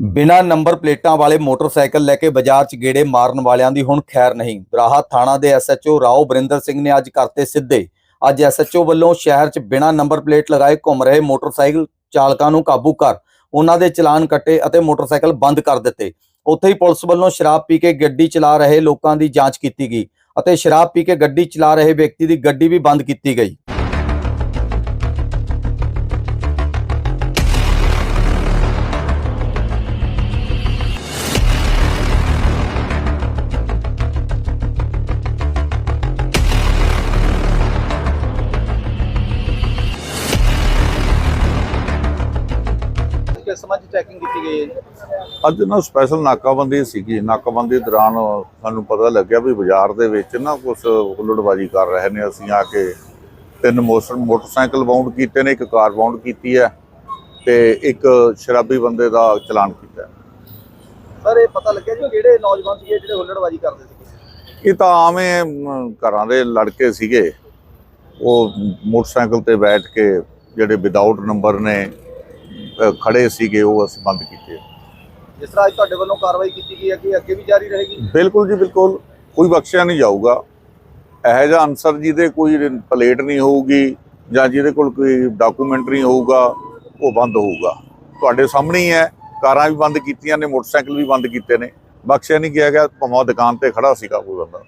ਬਿਨਾਂ ਨੰਬਰ ਪਲੇਟਾਂ ਵਾਲੇ ਮੋਟਰਸਾਈਕਲ ਲੈ ਕੇ ਬਾਜ਼ਾਰ 'ਚ ਗੇੜੇ ਮਾਰਨ ਵਾਲਿਆਂ ਦੀ ਹੁਣ ਖੈਰ ਨਹੀਂ। ਰਾਹਤ ਥਾਣਾ ਦੇ ਐਸਐਚਓ ਰਾਓ ਬਰਿੰਦਰ ਸਿੰਘ ਨੇ ਅੱਜ ਕਰਤੇ ਸਿੱਧੇ। ਅੱਜ ਐਸਐਚਓ ਵੱਲੋਂ ਸ਼ਹਿਰ 'ਚ ਬਿਨਾਂ ਨੰਬਰ ਪਲੇਟ ਲਗਾਏ ਘੁੰਮ ਰਹੇ ਮੋਟਰਸਾਈਕਲ ਚਾਲਕਾਂ ਨੂੰ ਕਾਬੂ ਕਰ ਉਹਨਾਂ ਦੇ ਚਲਾਨ ਕੱਟੇ ਅਤੇ ਮੋਟਰਸਾਈਕਲ ਬੰਦ ਕਰ ਦਿੱਤੇ। ਉੱਥੇ ਹੀ ਪੁਲਿਸ ਵੱਲੋਂ ਸ਼ਰਾਬ ਪੀ ਕੇ ਗੱਡੀ ਚਲਾ ਰਹੇ ਲੋਕਾਂ ਦੀ ਜਾਂਚ ਕੀਤੀ ਗਈ ਅਤੇ ਸ਼ਰਾਬ ਪੀ ਕੇ ਗੱਡੀ ਚਲਾ ਰਹੇ ਵਿਅਕਤੀ ਦੀ ਗੱਡੀ ਵੀ ਬੰਦ ਕੀਤੀ ਗਈ। ਕਿਸ ਸਮਝ ਚੈਕਿੰਗ ਕੀਤੀ ਗਈ ਹੈ ਜੀ? ਅੱਜ ਨਾ ਸਪੈਸ਼ਲ ਨਾਕਾਬੰਦੀ ਸੀਗੀ। ਨਾਕਾਬੰਦੀ ਦੌਰਾਨ ਸਾਨੂੰ ਪਤਾ ਲੱਗਿਆ ਵੀ ਬਾਜ਼ਾਰ ਦੇ ਵਿੱਚ ਨਾ ਕੁਝ ਹੁੱਲੜਬਾਜੀ ਕਰ ਰਹੇ ਨੇ। ਅਸੀਂ ਆ ਕੇ ਤਿੰਨ ਮੋਟਰ ਮੋਟਰਸਾਈਕਲ ਬਾਉਂਡ ਕੀਤੇ ਨੇ ਇੱਕ ਕਾਰ ਬਾਉਂਡ ਕੀਤੀ ਹੈ ਤੇ ਇੱਕ ਸ਼ਰਾਬੀ ਬੰਦੇ ਦਾ ਚਲਾਨ ਕੀਤਾ ਹੈ। ਸਰ ਇਹ ਪਤਾ ਲੱਗਿਆ ਜੀ ਕਿਹੜੇ ਨੌਜਵਾਨ ਸੀਗੇ ਜਿਹੜੇ ਹੁੱਲੜਬਾਜੀ ਕਰਦੇ ਸੀਗੇ? ਇਹ ਤਾਂ ਆਵੇਂ ਘਰਾਂ ਦੇ ਲੜਕੇ ਸੀਗੇ। ਉਹ ਮੋਟਰਸਾਈਕਲ ਤੇ ਬੈਠ ਕੇ ਜਿਹੜੇ ਵਿਦਆਊਟ ਨੰਬਰ ਨੇ ਖੜੇ ਸੀਗੇ ਉਹ ਅਸੀਂ ਬੰਦ ਕੀਤੇ। ਜਿਸ ਤਰ੍ਹਾਂ ਅੱਜ ਤੁਹਾਡੇ ਵੱਲੋਂ ਕਾਰਵਾਈ ਕੀਤੀ ਗਈ ਹੈ ਕਿ ਅੱਗੇ ਵੀ ਜਾਰੀ ਰਹੇਗੀ? ਬਿਲਕੁਲ ਜੀ ਬਿਲਕੁਲ। ਕੋਈ ਬਖਸ਼ਿਆ ਨਹੀਂ ਜਾਊਗਾ। ਇਹੋ ਜਿਹਾ ਅਨਸਰ ਜਿਹਦੇ ਕੋਈ ਪਲੇਟ ਨਹੀਂ ਹੋਊਗੀ ਜਾਂ ਜਿਹਦੇ ਕੋਲ ਕੋਈ ਡਾਕੂਮੈਂਟ ਨਹੀਂ ਹੋਊਗਾ ਉਹ ਬੰਦ ਹੋਊਗਾ। ਤੁਹਾਡੇ ਸਾਹਮਣੇ ਹੀ ਹੈ। ਕਾਰਾਂ ਵੀ ਬੰਦ ਕੀਤੀਆਂ ਨੇ ਮੋਟਰਸਾਈਕਲ ਵੀ ਬੰਦ ਕੀਤੇ ਨੇ। ਬਖਸ਼ਿਆ ਨਹੀਂ ਗਿਆ ਗਿਆ ਭਾਵੇਂ ਦੁਕਾਨ ਤੇ ਖੜਾ ਸੀਗਾ ਕੋਈ ਬੰਦਾ।